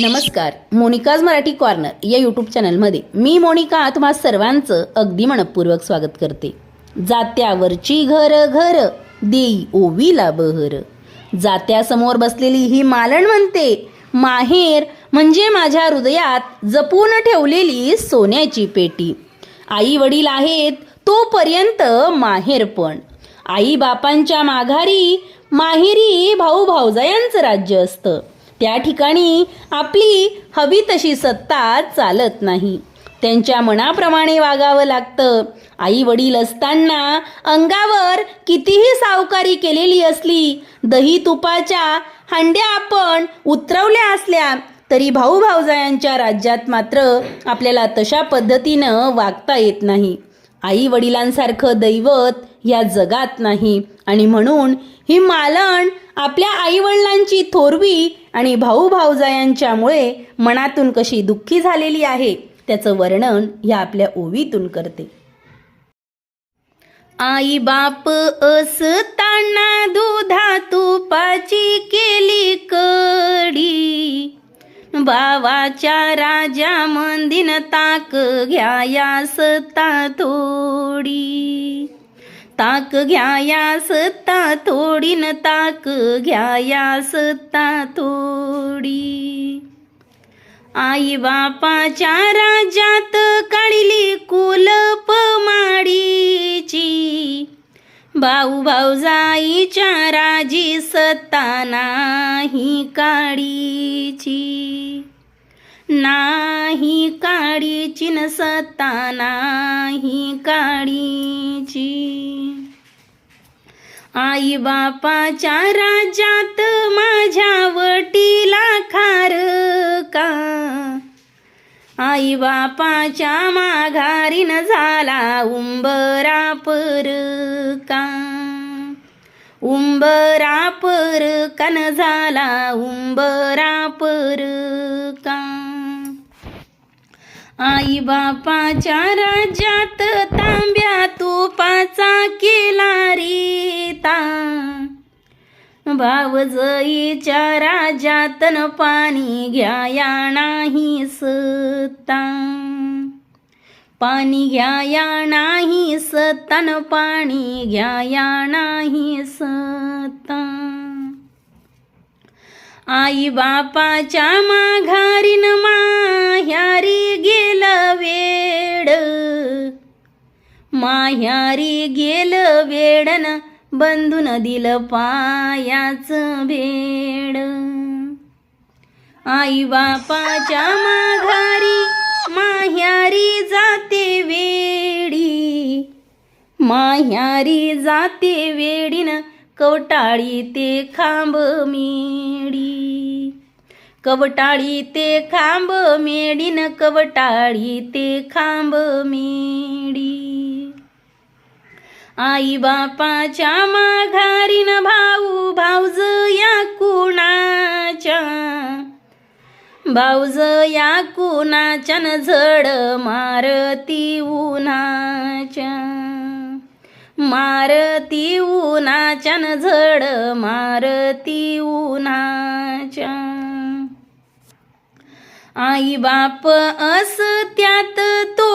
नमस्कार मोनिकाज मराठी कॉर्नर या यूट्यूब चॅनलमध्ये मी मोनिका तुम्हा सर्वांचं अगदी मनपूर्वक स्वागत करते. जात्यावरची घर घर देई ओवीला बहर. जात्यासमोर बसलेली ही मालण म्हणते माहेर म्हणजे माझ्या हृदयात जपून ठेवलेली सोन्याची पेटी. आई वडील आहेत तोपर्यंत माहेर पण. आई बापांच्या माघारी माहेरी भाऊ भाऊजायांचं राज्य असतं. त्या ठिकाणी आपली हवी तशी सत्ता चालत नाही. त्यांच्या मनाप्रमाणे वागावं लागतं. आई वडील असताना अंगावर कितीही सावकारी केलेली असली दही तुपाच्या हंड्या आपण उतरवल्या असल्या तरी भाऊ भाऊजायांच्या राज्यात मात्र आपल्याला तशा पद्धतीनं वागता येत नाही. आई वडिलांसारखं दैवत या जगात नाही. आणि म्हणून ही मालण आपल्या आई वडिलांची थोरवी आणि भाऊ भाऊजायांच्यामुळे मनातून कशी दुःखी झालेली आहे त्याचं वर्णन ह्या आपल्या ओवीतून करते. आई बाप असताना दुधा तुपाची केली कडी भावाच्या राजा मंदिन ताक घ्याया सता थोडी ताक घ्याया सत्ता थोडीन ताक घ्याया सत्ता थोडी आई बापाच्या राज्यात काढली कुलप माडीची. भाऊ भाऊजाईच्या राजी सत्ता नाही काडीची नाही काडीची न सत्ता नाही काडीची. आई बापाच्या राज्यात माझ्या वटीला खार का? आई बापाच्या माघारीन झाला उंबरा पर का? उंबरा पर कन झाला उंबरा पर आई बापाच्या राज्यात तांब्या तुपाचा केला रीता. भावजईच्या राज्यातन पाणी घ्याया नाही सत्ता. पाणी घ्याया नाही सत्तान पाणी घ्याया नाही सत्ता. आई बापाच्या माघारीन मा माह्यारी गेल वेडन बंधून दिलं पायाच भेड आई बापाच्या माघारी माह्यारी जाते वेडी. माह्यारी जाते वेडीन कवटाळी ते खांब मेडी. कवटाळी ते खांब मेडीन कवटाळी ते खांब मेडी. आई बापाच्या माघारीन भाऊ भाऊज या कुणाच्या? भाऊज या कुणाच्या न झड मारती उन्हाच्या? मारती उन्हाच्या न झड मारती उन्हाच्या? आई बाप अस त्यात तो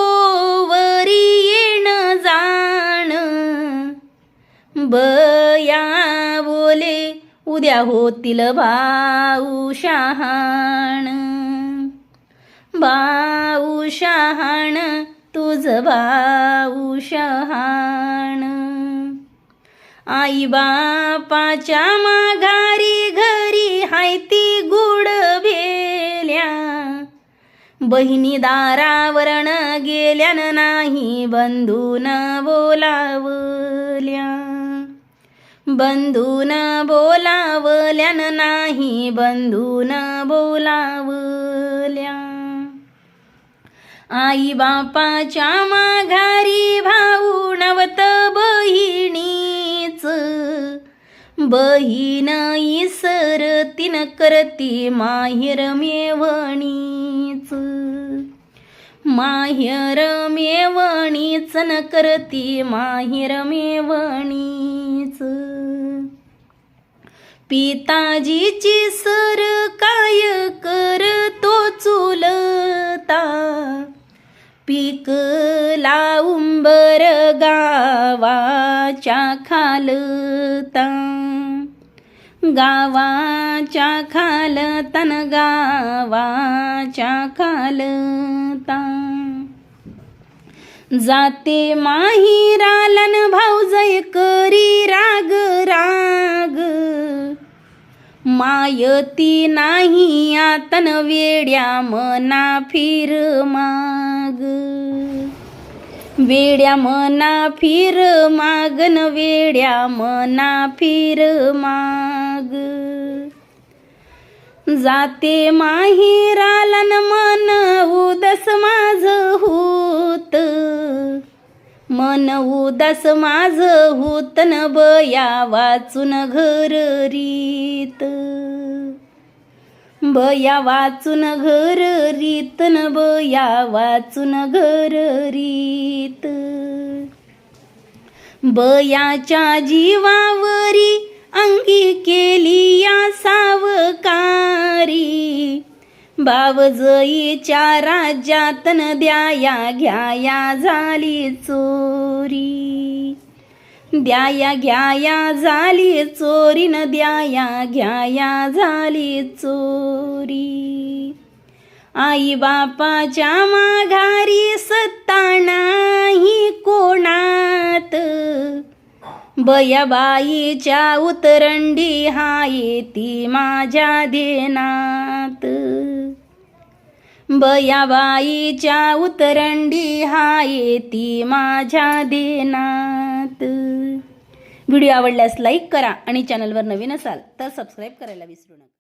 वरी न जाण. बया बोले उद्या होतील भाऊ शहाण. भाऊ शहाण तुझ भाऊ शहाण. आई बापाच्या माघारी घरी हायती बहिणी दारावरण गेल्यान नाही बंधून बोलावल्या. बंधून बोलावल्यान नाही बंधून बोलावल्या. आई बापाच्या माघारी भाऊ नवत बहिणीच बहीण इसर तिन करती माहिर मेवणी. माहेर मेवणीच न करती माहेर मेवणीच पिताजीची सर काय गावाच्या खालतन गावाच्या खालता जाते माहिरालन भाऊजय करी राग राग. मायती नाही आतन वेड्या मना फिर माग. वेड्या मना फिर मागन वेड्या मना फिर माग. जाते माहिरालन मन उदस माझ होत. मन उदास माझ होत न बया वाचून घर रीत. बया वाचून घर रीत न बया वाचून घर रीत. बयाच्या जीवावरी अंगी केली या सावकारी बावजईच्या राज्यातन द्याया घ्याया झाली चोरी. द्याया घ्याया झाली चोरी न द्याया घ्याया झाली चोरी. आई बापाच्या माघारी सत्ता बयाबाईच्या उतरंडी हाये ती माझ्या देनात. बयाबाईच्या उतरंडी हाये ती माझ्या देनात. व्हिडिओ आवडल्यास लाईक करा आणि चॅनलवर नवीन असाल तर सबस्क्राईब करायला विसरू नका.